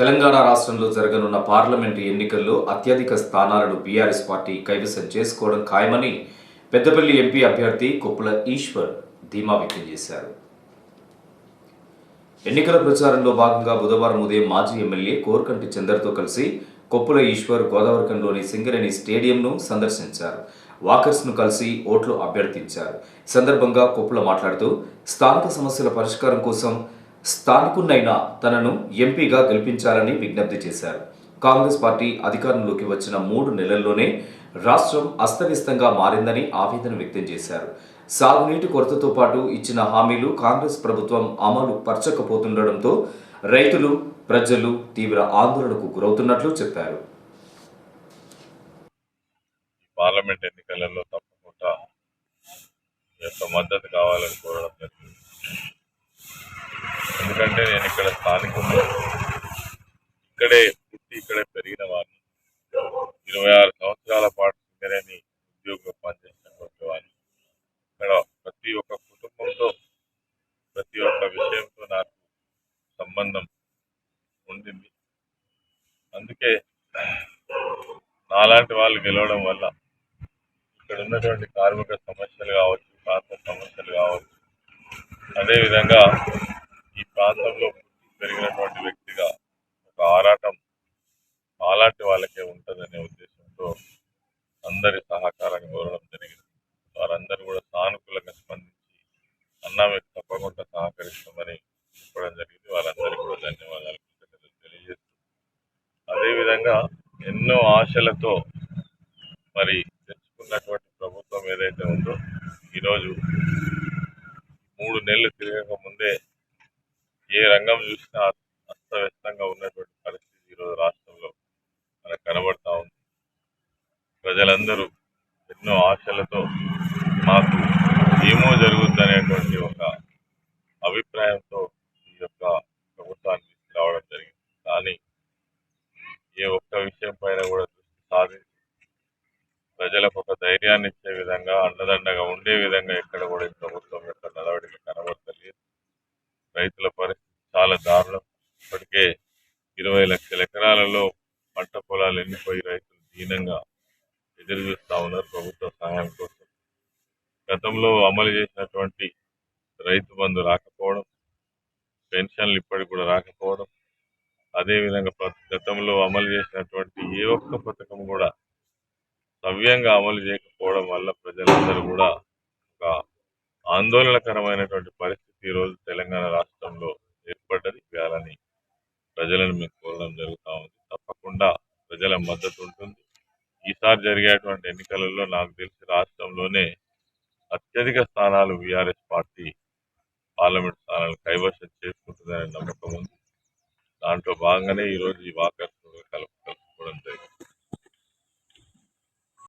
తెలంగాణ రాష్ట్రంలో జరగనున్న పార్లమెంటు ఎన్నికల్లో అత్యధిక స్థానాలను బీఆర్ఎస్ పార్టీ కైవసం చేసుకోవడం ఖాయమని పెద్దపల్లి ఎంపీ అభ్యర్థి కొప్పుల ఈశ్వర్ ధీమా వ్యక్తం చేశారు. ఎన్నికల ప్రచారంలో భాగంగా బుధవారం ఉదయం మాజీ ఎమ్మెల్యే కోరకంటి చందర్తో కలిసి కొప్పుల ఈశ్వర్ గోదావరికంలోని సింగరేణి స్టేడియంను సందర్శించారు. వాకర్స్ను కలిసి ఓట్లు అభ్యర్థించారు. ఈ సందర్భంగా కొప్పుల మాట్లాడుతూ స్థానిక సమస్యల పరిష్కారం కోసం స్థానికున్నైనా తనను ఎంపీగా గెలిపించాలని విజ్ఞప్తి చేశారు. కాంగ్రెస్ పార్టీ అధికారంలోకి వచ్చిన మూడు నెలల్లోనే రాష్ట్రం అస్తవ్యస్తంగా మారిందని ఆవేదన వ్యక్తం చేశారు. సాగునీటి కొరతతో పాటు ఇచ్చిన హామీలు కాంగ్రెస్ ప్రభుత్వం అమలు పరచకపోతుండటంతో రైతులు ప్రజలు తీవ్ర ఆందోళనకు గురవుతున్నట్లు చెప్పారు. పార్లమెంట్ ఎన్నికలలో తప్పకుండా యొక్క మద్దతు కావాలని కోరడం జరిగింది ఎందుకంటే నేను ఇక్కడ స్థానికుడు ఇక్కడే పుట్టి ఇక్కడే పెరిగిన వాడిని. ఇరవై ఆరు సంవత్సరాల పాటు సింగరేణి ఉద్యోగం పనిచేసినటువంటి వాడిని ఇక్కడ ప్రతి ఒక్క కుటుంబంతో ప్రతి ఒక్క విషయంతో నాకు సంబంధం ఉండింది. అందుకే నాలాంటి వాళ్ళు గెలవడం వల్ల ఇక్కడ ఉన్నటువంటి కార్మిక సమస్యలు కావచ్చు ప్రాంత సమస్యలు కావచ్చు అదేవిధంగా ప్రాంతంలో పెరిగినటువంటి వ్యక్తిగా ఒక ఆరాటం అలాంటి వాళ్ళకే ఉంటుందనే ఉద్దేశంతో అందరి సహకారాన్ని కోరడం జరిగింది. వారందరూ కూడా సానుకూలంగా స్పందించి అన్నా మీకు తప్పకుండా సహకరిస్తామని చెప్పడం జరిగింది. వారందరికీ కూడా ధన్యవాదాలు కృతజ్ఞతలు తెలియజేస్తూ అదేవిధంగా ఎన్నో ఆశలతో మరి తెచ్చుకున్నటువంటి ప్రభుత్వం ఏదైతే ఉందో ఈరోజు మూడు నెలలు తిరగక ముందే ఏ రంగం చూసినా అస్తవ్యస్తంగా ఉన్నటువంటి పరిస్థితి ఈరోజు రాష్ట్రంలో మనకు కనబడతా ఉంది. ప్రజలందరూ ఎన్నో ఆశలతో మాకు ఏమో జరుగుద్దనేటువంటి ఒక అభిప్రాయంతో ఈ యొక్క ప్రభుత్వాన్ని తీసుకురావడం జరిగింది. కానీ ఏ ఒక్క విషయం పైన కూడా దృష్టి సాధించి ప్రజలకు ఒక ధైర్యాన్ని ఇచ్చే విధంగా అండదండగా ఉండే విధంగా ఎక్కడ కూడా ఈ ప్రభుత్వం యొక్క నడవడిక కనబడతలేదు రైతుల పరిస్థితి చాలా దారుణం ఇప్పటికే ఇరవై లక్షల ఎకరాలలో పంట పొలాలు ఎండిపోయి రైతులు దీనంగా ఎదురు చూస్తూ ఉన్నారు ప్రభుత్వ సహాయం కోసం. గతంలో అమలు చేసినటువంటి రైతు బంధు రాకపోవడం పెన్షన్లు ఇప్పటికి కూడా రాకపోవడం అదేవిధంగా గతంలో అమలు చేసినటువంటి ఏ ఒక్క పథకం కూడా సవ్యంగా అమలు చేయకపోవడం వల్ల ప్రజలందరూ కూడా ఒక ఆందోళనకరమైనటువంటి పరిస్థితి ఈరోజు తెలంగాణ రాష్ట్రంలో ఏర్పడ్డది వేయాలని ప్రజలను మేము కోరడం జరుగుతూ ఉంది తప్పకుండా ప్రజల మద్దతు ఉంటుంది. ఈసారి జరిగేటువంటి ఎన్నికలలో నాకు తెలిసి రాష్ట్రంలోనే అత్యధిక స్థానాలు బీఆర్ఎస్ పార్టీ పార్లమెంట్ స్థానాలు కైవసం చేసుకుంటుందనే నమ్మకం ఉంది. దాంట్లో భాగంగానే ఈరోజు ఈ వాకర్స్